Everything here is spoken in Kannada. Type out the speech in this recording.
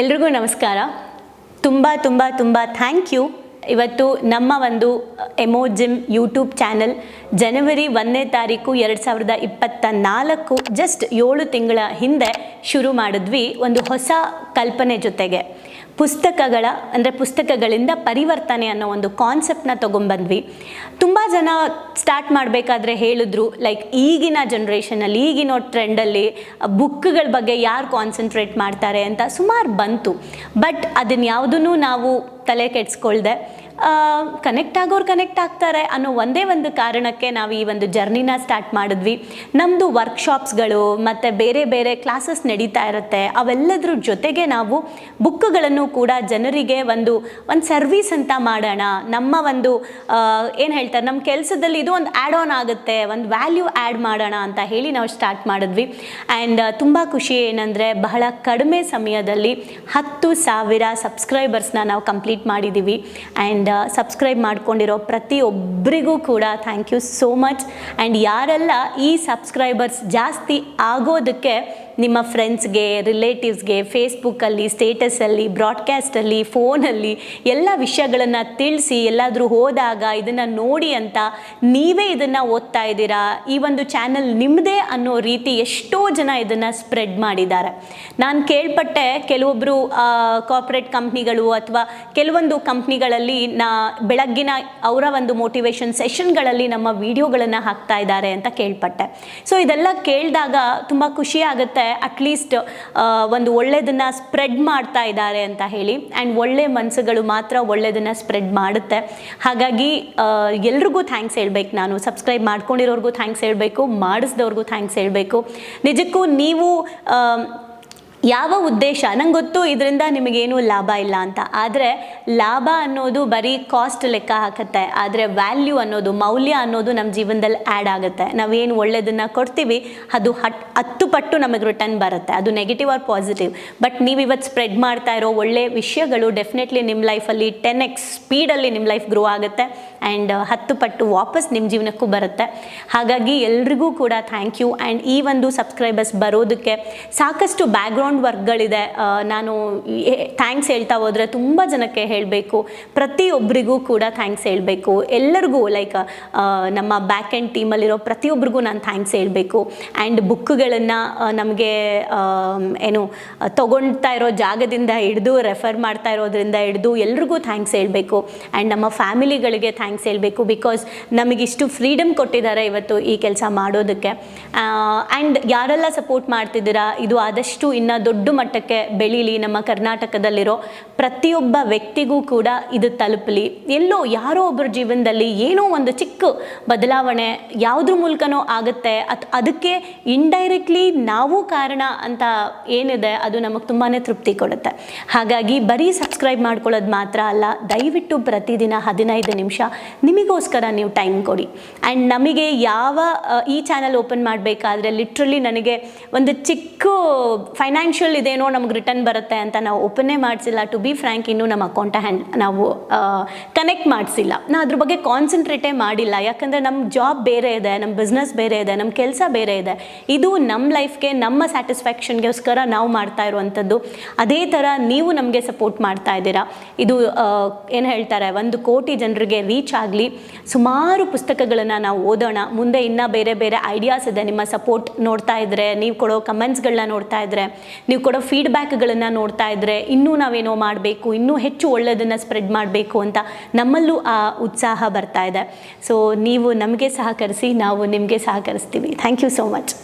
ಎಲ್ರಿಗೂ ನಮಸ್ಕಾರ. ತುಂಬ ತುಂಬ ತುಂಬ ಥ್ಯಾಂಕ್ ಯು ಇವತ್ತು ನಮ್ಮ ಒಂದು ಎಮೋಜಿಮ್ ಯೂಟ್ಯೂಬ್ ಚಾನಲ್ ಜನವರಿ ಒಂದನೇ ತಾರೀಕು ಎರಡು ಸಾವಿರದ ಇಪ್ಪತ್ತ ನಾಲ್ಕು ಜಸ್ಟ್ ಏಳು ತಿಂಗಳ ಹಿಂದೆ ಶುರು ಮಾಡಿದ್ವಿ ಒಂದು ಹೊಸ ಕಲ್ಪನೆ ಜೊತೆಗೆ. ಪುಸ್ತಕಗಳ, ಅಂದರೆ ಪುಸ್ತಕಗಳಿಂದ ಪರಿವರ್ತನೆ ಅನ್ನೋ ಒಂದು ಕಾನ್ಸೆಪ್ಟನ್ನ ತೊಗೊಂಬಂದ್ವಿ ತುಂಬ ಜನ ಸ್ಟಾರ್ಟ್ ಮಾಡಬೇಕಾದ್ರೆ ಹೇಳಿದ್ರು ಲೈಕ್ ಈಗಿನ ಜನ್ರೇಷನಲ್ಲಿ ಈಗಿನ ಟ್ರೆಂಡಲ್ಲಿ ಬುಕ್ಗಳ ಬಗ್ಗೆ ಯಾರು ಕಾನ್ಸಂಟ್ರೇಟ್ ಮಾಡ್ತಾರೆ ಅಂತ ಸುಮಾರು ಬಂತು. ಬಟ್ ಅದನ್ನ ಯಾವುದನ್ನು ನಾವು ತಲೆ ಕೆಡಿಸ್ಕೊಳ್ದೆ ಕನೆಕ್ಟ್ ಆಗೋರು ಕನೆಕ್ಟ್ ಆಗ್ತಾರೆ ಅನ್ನೋ ಒಂದೇ ಒಂದು ಕಾರಣಕ್ಕೆ ನಾವು ಈ ಒಂದು ಜರ್ನಿನ ಸ್ಟಾರ್ಟ್ ಮಾಡಿದ್ವಿ. ನಮ್ಮದು ವರ್ಕ್ಶಾಪ್ಸ್ಗಳು ಮತ್ತು ಬೇರೆ ಬೇರೆ ಕ್ಲಾಸಸ್ ನಡೀತಾ ಇರುತ್ತೆ. ಅವೆಲ್ಲದ್ರ ಜೊತೆಗೆ ನಾವು ಬುಕ್ಗಳನ್ನು ಕೂಡ ಜನರಿಗೆ ಒಂದು ಒಂದು ಸರ್ವಿಸ್ ಅಂತ ಮಾಡೋಣ. ನಮ್ಮ ಒಂದು ಏನು ಹೇಳ್ತಾರೆ ನಮ್ಮ ಕೆಲಸದಲ್ಲಿ ಇದು ಒಂದು ಆ್ಯಡ್ ಆನ್ ಆಗುತ್ತೆ. ಒಂದು ವ್ಯಾಲ್ಯೂ ಆ್ಯಡ್ ಮಾಡೋಣ ಅಂತ ಹೇಳಿ ನಾವು ಸ್ಟಾರ್ಟ್ ಮಾಡಿದ್ವಿ. ಆ್ಯಂಡ್ ತುಂಬ ಖುಷಿ ಏನಂದರೆ ಬಹಳ ಕಡಿಮೆ ಸಮಯದಲ್ಲಿ ಹತ್ತು ಸಾವಿರ ಸಬ್ಸ್ಕ್ರೈಬರ್ಸ್ನ ನಾವು ಕಂಪ್ಲೀಟ್ ಮಾಡಿದ್ದೀವಿ ಆ್ಯಂಡ್ ಸಬ್ಸ್ಕ್ರೈಬ್ ಮಾಡ್ಕೊಂಡಿರೋ ಪ್ರತಿಯೊಬ್ಬರಿಗೂ ಕೂಡ thank you so much and ಯಾರೆಲ್ಲ ಈ ಸಬ್ಸ್ಕ್ರೈಬರ್ಸ್ ಜಾಸ್ತಿ ಆಗೋದಕ್ಕೆ ನಿಮ್ಮ ಫ್ರೆಂಡ್ಸ್ಗೆ ರಿಲೇಟಿವ್ಸ್ಗೆ ಫೇಸ್ಬುಕ್ಕಲ್ಲಿ ಸ್ಟೇಟಸಲ್ಲಿ ಬ್ರಾಡ್ಕಾಸ್ಟಲ್ಲಿ ಫೋನಲ್ಲಿ ಎಲ್ಲ ವಿಷಯಗಳನ್ನು ತಿಳಿಸಿ ಎಲ್ಲಾದರೂ ಹೋದಾಗ ಇದನ್ನು ನೋಡಿ ಅಂತ ನೀವೇ ಇದನ್ನು ಓದ್ತಾ ಇದ್ದೀರಾ? ಈ ಒಂದು ಚಾನಲ್ ನಿಮ್ಮದೇ ಅನ್ನೋ ರೀತಿ ಎಷ್ಟೋ ಜನ ಇದನ್ನು ಸ್ಪ್ರೆಡ್ ಮಾಡಿದ್ದಾರೆ. ನಾನು ಕೇಳ್ಪಟ್ಟೆ ಕೆಲವೊಬ್ಬರು ಕಾರ್ಪೊರೇಟ್ ಕಂಪ್ನಿಗಳು ಅಥವಾ ಕೆಲವೊಂದು ಕಂಪ್ನಿಗಳಲ್ಲಿ ನಾ ಬೆಳಗ್ಗಿನ ಅವರ ಒಂದು ಮೋಟಿವೇಶನ್ ಸೆಷನ್ಗಳಲ್ಲಿ ನಮ್ಮ ವಿಡಿಯೋಗಳನ್ನು ಹಾಕ್ತಾ ಇದ್ದಾರೆ ಅಂತ ಕೇಳ್ಪಟ್ಟೆ. ಸೊ ಇದೆಲ್ಲ ಕೇಳಿದಾಗ ತುಂಬ ಖುಷಿ ಆಗುತ್ತೆ. ಅಟ್ಲೀಸ್ಟ್ ಒಂದು ಒಳ್ಳೆಯದನ್ನು ಸ್ಪ್ರೆಡ್ ಮಾಡ್ತಾ ಇದ್ದಾರೆ ಅಂತ ಹೇಳಿ. ಆ್ಯಂಡ್ ಒಳ್ಳೆ ಮನಸ್ಸುಗಳು ಮಾತ್ರ ಒಳ್ಳೆಯದನ್ನು ಸ್ಪ್ರೆಡ್ ಮಾಡುತ್ತೆ. ಹಾಗಾಗಿ ಎಲ್ರಿಗೂ ಥ್ಯಾಂಕ್ಸ್ ಹೇಳ್ಬೇಕು ನಾನು. ಸಬ್ಸ್ಕ್ರೈಬ್ ಮಾಡ್ಕೊಂಡಿರೋರ್ಗೂ ಥ್ಯಾಂಕ್ಸ್ ಹೇಳಬೇಕು. ಮಾಡಿಸ್ದವ್ರಿಗೂ ಥ್ಯಾಂಕ್ಸ್ ಹೇಳಬೇಕು. ನಿಜಕ್ಕೂ ನೀವು ಆ, ಯಾವ ಉದ್ದೇಶ? ನಂಗೆ ಗೊತ್ತು ಇದರಿಂದ ನಿಮಗೇನು ಲಾಭ ಇಲ್ಲ ಅಂತ. ಆದರೆ ಲಾಭ ಅನ್ನೋದು ಬರೀ ಕಾಸ್ಟ್ ಲೆಕ್ಕ ಹಾಕುತ್ತೆ. ಆದರೆ ವ್ಯಾಲ್ಯೂ ಅನ್ನೋದು, ಮೌಲ್ಯ ಅನ್ನೋದು ನಮ್ಮ ಜೀವನದಲ್ಲಿ ಆ್ಯಡ್ ಆಗುತ್ತೆ. ನಾವೇನು ಒಳ್ಳೆಯದನ್ನು ಕೊಡ್ತೀವಿ, ಅದು ಹಟ್, ಹತ್ತು ಪಟ್ಟು ನಮಗೆ ರಿಟರ್ನ್ ಬರುತ್ತೆ. ಅದು ನೆಗೆಟಿವ್ ಆರ್ ಪಾಸಿಟಿವ್ ಬಟ್ ನೀವು ಇವತ್ತು ಸ್ಪ್ರೆಡ್ ಮಾಡ್ತಾ ಇರೋ ಒಳ್ಳೆ ವಿಷಯಗಳು ಡೆಫಿನೆಟ್ಲಿ ನಿಮ್ಮ ಲೈಫಲ್ಲಿ ಟೆನ್ ಎಕ್ಸ್ ಸ್ಪೀಡಲ್ಲಿ ನಿಮ್ಮ ಲೈಫ್ ಗ್ರೋ ಆಗುತ್ತೆ. ಆ್ಯಂಡ್ ಹತ್ತು ಪಟ್ಟು ವಾಪಸ್ ನಿಮ್ಮ ಜೀವನಕ್ಕೂ ಬರುತ್ತೆ. ಹಾಗಾಗಿ ಎಲ್ರಿಗೂ ಕೂಡ ಥ್ಯಾಂಕ್ ಯು ಆ್ಯಂಡ್ ಈ ಒಂದು ಸಬ್ಸ್ಕ್ರೈಬರ್ಸ್ ಬರೋದಕ್ಕೆ ಸಾಕಷ್ಟು ಬ್ಯಾಕ್ಗ್ರೌಂಡ್ ವರ್ಕ್ಗಳಿದೆ ಆ, ನಾನು ಥ್ಯಾಂಕ್ಸ್ ಹೇಳ್ತಾ ಹೋದರೆ ತುಂಬ ಜನಕ್ಕೆ ಹೇಳಬೇಕು. ಪ್ರತಿಯೊಬ್ಬರಿಗೂ ಕೂಡ ಥ್ಯಾಂಕ್ಸ್ ಹೇಳಬೇಕು. ಎಲ್ಲರಿಗೂ ಲೈಕ್ ನಮ್ಮ ಬ್ಯಾಕ್ ಎಂಡ್ ಟೀಮಲ್ಲಿರೋ ಪ್ರತಿಯೊಬ್ಬರಿಗೂ ನಾನು ಥ್ಯಾಂಕ್ಸ್ ಹೇಳಬೇಕು. ಆ್ಯಂಡ್ ಬುಕ್ಗಳನ್ನು ನಮಗೆ ಏನು ತೊಗೊಳ್ತಾ ಇರೋ ಜಾಗದಿಂದ ಹಿಡಿದು ರೆಫರ್ ಮಾಡ್ತಾ ಇರೋದ್ರಿಂದ ಹಿಡಿದು ಎಲ್ರಿಗೂ ಥ್ಯಾಂಕ್ಸ್ ಹೇಳಬೇಕು. ಆ್ಯಂಡ್ ನಮ್ಮ ಫ್ಯಾಮಿಲಿಗಳಿಗೆ ಥ್ಯಾಂಕ್ಸ್ ಹೇಳಬೇಕು ಬಿಕಾಸ್ ನಮಗಿಷ್ಟು ಫ್ರೀಡಮ್ ಕೊಟ್ಟಿದ್ದಾರೆ ಇವತ್ತು ಈ ಕೆಲಸ ಮಾಡೋದಕ್ಕೆ. ಆ್ಯಂಡ್ ಯಾರೆಲ್ಲ ಸಪೋರ್ಟ್ ಮಾಡ್ತಿದ್ದೀರಾ ಇದು ಆದಷ್ಟು ಇನ್ನು ದೊಡ್ಡ ಮಟ್ಟಕ್ಕೆ ಬೆಳೀಲಿ ನಮ್ಮ ಕರ್ನಾಟಕದಲ್ಲಿರೋ ಪ್ರತಿಯೊಬ್ಬ ವ್ಯಕ್ತಿಗೂ ಕೂಡ ಇದು ತಲುಪಲಿ. ಎಲ್ಲೋ ಯಾರೋ ಒಬ್ಬರ ಜೀವನದಲ್ಲಿ ಏನೋ ಒಂದು ಚಿಕ್ಕ ಬದಲಾವಣೆ ಯಾವುದ್ರ ಮೂಲಕನೋ ಆಗುತ್ತೆ. ಅತ್ ಅದಕ್ಕೆ ಇಂಡೈರೆಕ್ಟ್ಲಿ ನಾವು ಕಾರಣ ಅಂತ ಏನಿದೆ ಅದು ನಮಗೆ ತುಂಬಾ ತೃಪ್ತಿ ಕೊಡುತ್ತೆ. ಹಾಗಾಗಿ ಬರೀ ಸಬ್ಸ್ಕ್ರೈಬ್ ಮಾಡ್ಕೊಳ್ಳೋದು ಮಾತ್ರ ಅಲ್ಲ, ದಯವಿಟ್ಟು ಪ್ರತಿದಿನ ಹದಿನೈದು ನಿಮಿಷ ನಿಮಗೋಸ್ಕರ ನೀವು ಟೈಮ್ ಕೊಡಿ. ಆ್ಯಂಡ್ ನಮಗೆ ಯಾವ ಈ ಚಾನಲ್ ಓಪನ್ ಮಾಡಬೇಕಾದ್ರೆ ಲಿಟ್ರಲಿ ನನಗೆ ಒಂದು ಚಿಕ್ಕ ಫೈನಾನ್ಷಿಯಲ್ ಇದೇನೋ ನಮ್ಗೆ ರಿಟರ್ನ್ ಬರುತ್ತೆ ಅಂತ ನಾವು ಓಪನ್ನೇ ಮಾಡಿಸಿಲ್ಲ. ಟು ಬಿ ಫ್ರ್ಯಾಂಕ್ ಇನ್ನೂ ನಮ್ಮ ಅಕೌಂಟ ಹ್ಯಾಂಡ್ ನಾವು ಕನೆಕ್ಟ್ ಮಾಡಿಸಿಲ್ಲ. ನಾ ಅದ್ರ ಬಗ್ಗೆ ಕಾನ್ಸಂಟ್ರೇಟೇ ಮಾಡಿಲ್ಲ. ಯಾಕಂದರೆ ನಮ್ಮ ಜಾಬ್ ಬೇರೆ ಇದೆ ನಮ್ಮ ಬಿಸ್ನೆಸ್ ಬೇರೆ ಇದೆ ನಮ್ಮ ಕೆಲಸ ಬೇರೆ ಇದೆ. ಇದು ನಮ್ಮ ಲೈಫ್ಗೆ ನಮ್ಮ ಸ್ಯಾಟಿಸ್ಫ್ಯಾಕ್ಷನ್ಗೋಸ್ಕರ ನಾವು ಮಾಡ್ತಾ ಇರುವಂಥದ್ದು. ಅದೇ ಥರ ನೀವು ನಮಗೆ ಸಪೋರ್ಟ್ ಮಾಡ್ತಾ ಇದ್ದೀರಾ. ಇದು ಏನು ಹೇಳ್ತಾರೆ, ಒಂದು ಕೋಟಿ ಜನರಿಗೆ ರೀಚ್ ಆಗಲಿ. ಸುಮಾರು ಪುಸ್ತಕಗಳನ್ನು ನಾವು ಓದೋಣ. ಮುಂದೆ ಇನ್ನೂ ಬೇರೆ ಬೇರೆ ಐಡಿಯಾಸ್ ಇದೆ. ನಿಮ್ಮ ಸಪೋರ್ಟ್ ನೋಡ್ತಾ ಇದ್ದರೆ ನೀವು ಕೊಡೋ ಕಮೆಂಟ್ಸ್ಗಳನ್ನ ನೋಡ್ತಾ ಇದ್ದರೆ ನೀವು ಕೊಡೋ ಫೀಡ್ಬ್ಯಾಕ್ಗಳನ್ನು ನೋಡ್ತಾ ಇದ್ದರೆ ಇನ್ನೂ ನಾವೇನೋ ಮಾಡಬೇಕು, ಇನ್ನೂ ಹೆಚ್ಚು ಒಳ್ಳೆಯದನ್ನು ಸ್ಪ್ರೆಡ್ ಮಾಡಬೇಕು ಅಂತ ನಮ್ಮಲ್ಲೂ ಆ ಉತ್ಸಾಹ ಬರ್ತಾ ಇದೆ. ಸೊ ನೀವು ನಮಗೆ ಸಹಕರಿಸಿ, ನಾವು ನಿಮಗೆ ಸಹಕರಿಸ್ತೀವಿ. Thank you so much